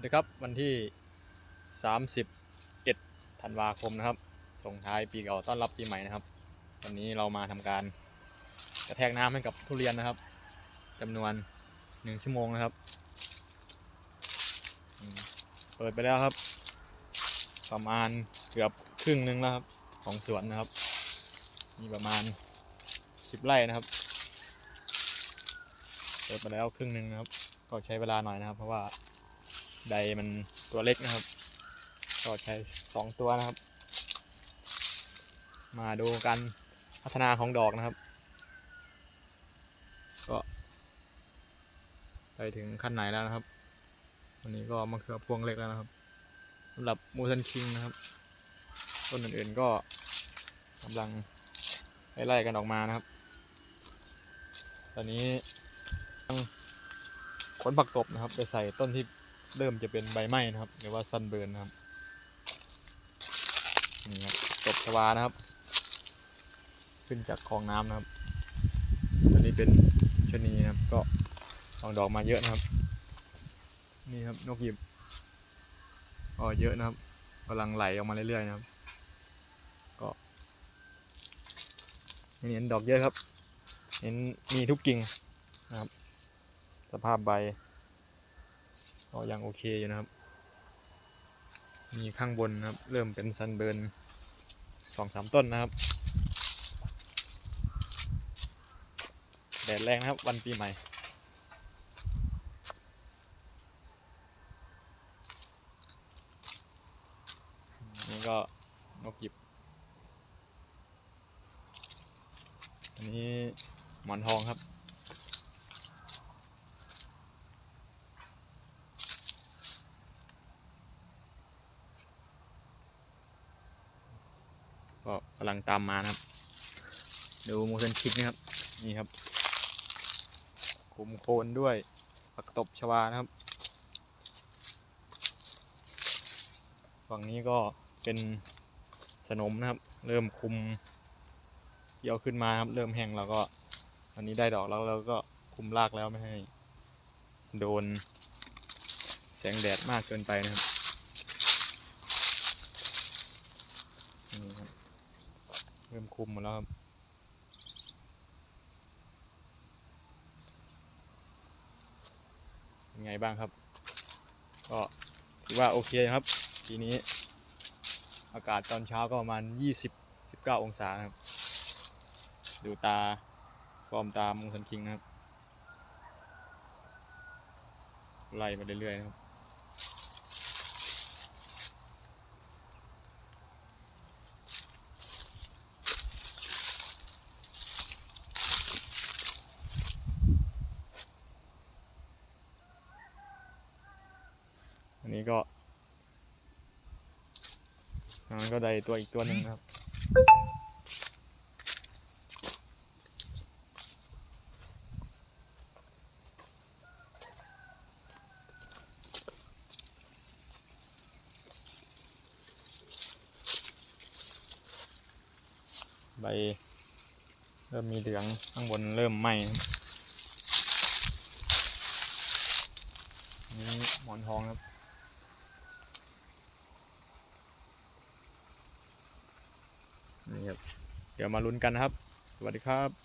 วัสดีครับวันที่ 31 ธันวาคมนะครับ ส่งท้ายปีเก่าต้อนรับปีใหม่นะครับ วันนี้เรามาทำการกระแทกน้ำให้กับทุเรียนนะครับจำนวนหนึ่งชั่วโมงนะครับ เปิดไปแล้วครับ ประมาณเกือบครึ่งหนึงแล้วครับของสวนนะครับ มีประมาณสิบไร่นะครับ เปิดไปแล้วครึ่งหนึ่งนะครับ ก็ใช้เวลาหน่อยนะครับ เพราะว่า ใดมันตัวเล็กนะครับ ก็ใช้สองตัวนะครับ มาดูการพัฒนาของดอกนะครับ ก็ ไปถึงขั้นไหนแล้วนะครับวันนี้ก็มะเขือพวงเล็กแล้วนะครับสำหรับมูซันคิงนะครับ ต้นอื่นๆก็กำลังไล่ๆกันออกมานะครับ ตอนนี้ขนผักตบนะครับ ไปใส่ต้นที่ เริ่มจะเป็นใบไหม้นะครับหรือว่าซันเบิร์นนะครับนี่ครับตบชวานะครับ ขึ้นจากคลองน้ำนะครับ อันนี้เป็นชนีนะครับ ก็ออกดอกมาเยอะนะครับ นี่ครับนกหยิบก็เยอะนะครับกำลังไหลออกมาเรื่อยๆนะครับ ก็เห็นดอกเยอะครับเห็นมีทุกกิ่งนะครับ สภาพใบ ก็ยังโอเคอยู่นะครับ มีข้างบนนะครับ เริ่มเป็นซันเบิร์นสองสามต้นนะครับ แดดแรงนะครับ วันปีใหม่นี่ก็นกหยิบ อันนี้หมอนทองครับ ก็กำลังตามมานะครับ ดูโมเซนคิกนะครับ นี่ครับคุมโคนด้วยผักตบชวานะครับ ฝั่งนี้ก็เป็นสนมนะครับ เริ่มคุมเกี่ยวขึ้นมาครับ เริ่มแห้งแล้วก็ อันนี้ได้ดอกแล้วเราก็คุมรากแล้วไม่ให้ โดน แสงแดดมากเกินไปนะครับนี่ครับ เริ่มคุมหมดแล้วครับเป็นไงบ้างครับ ก็ถือว่าโอเคครับ ทีนี้ อากาศตอนเช้าก็ประมาณ 20 19 องศาครับ ดูตาฟอมตามงคันคิงนะครับ ไล่มาเรื่อยๆนะครับ นนี้ก็อันนั้นก็ได้ตัวอีกตัวหนึ่งครับ ใบเริ่มมีเหลืองข้างบนเริ่มไหม้นะครับอันนี้หมอนทองครับ ครับ เดี๋ยวมาลุ้นกันนะครับ สวัสดีครับ